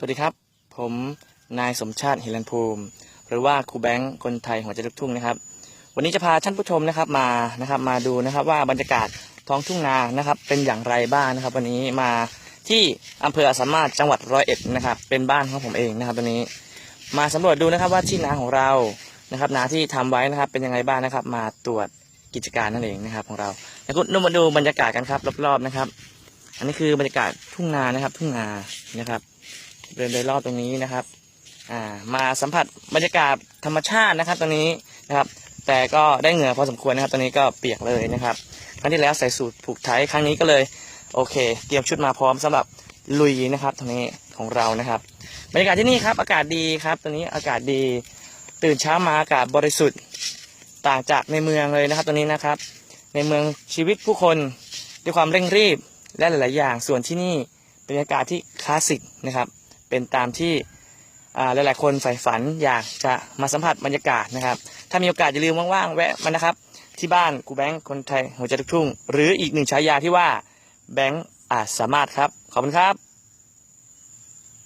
สวัสดีครับ ผมนายสมชาติฮิรันภูมิ หรือว่าครูแบงค์คนไทยหัวใจลูกทุ่งนะครับ วันนี้จะพาท่านผู้ชมนะครับมานะครับมาดูนะครับว่าบรรยากาศท้องทุ่งนานะครับ เป็นอย่างไรบ้างนะครับ วันนี้มาที่อำเภออสามารถจังหวัดร้อยเอ็ดนะครับ เป็นบ้านของผมเองนะครับวันนี้ มาสำรวจดูนะครับว่าที่นาของเรานะครับนาที่ทำไว้นะครับ เป็นยังไงบ้างนะครับ มาตรวจกิจการนั่นเองนะครับ ของเราแล้วก็มาดูบรรยากาศกันครับรอบๆนะครับ อันนี้คือบรรยากาศทุ่งนานะครับ ทุ่งนานะครับ เดินโดยรอบตรงนี้นะครับ อ่า มาสัมผัสบรรยากาศธรรมชาตินะครับตรงนี้นะครับ แต่ก็ได้เหงื่อพอสมควรนะครับ ตอนนี้ก็เปียกเลยนะครับ ครั้งที่แล้วใส่สูตรผูกไทยครั้งนี้ก็เลย โอเค เตรียมชุดมาพร้อมสำหรับลุยนะครับ ตรงนี้ของเรานะครับ บรรยากาศที่นี่ครับ อากาศดีครับตอนนี้อากาศดี ตื่นเช้ามาอากาศบริสุทธิ์ต่างจากในเมืองเลยนะครับตอนนี้นะครับ ในเมืองชีวิตผู้คนด้วยความเร่งรีบและหลาย ๆ อย่าง ส่วนที่นี่บรรยากาศที่คลาสสิกนะครับ เป็นตามที่อ่าหลายๆคนใฝ่ฝันอยากจะมาสัมผัสบรรยากาศนะครับ ถ้ามีโอกาสอย่าลืมว่างๆแวะมานะครับ ที่บ้านกูแบงค์คนไทยหัวใจทุกทุ่ง หรืออีกหนึ่งฉายาที่ว่าแบงค์อาจสามารถครับ ขอบคุณครับ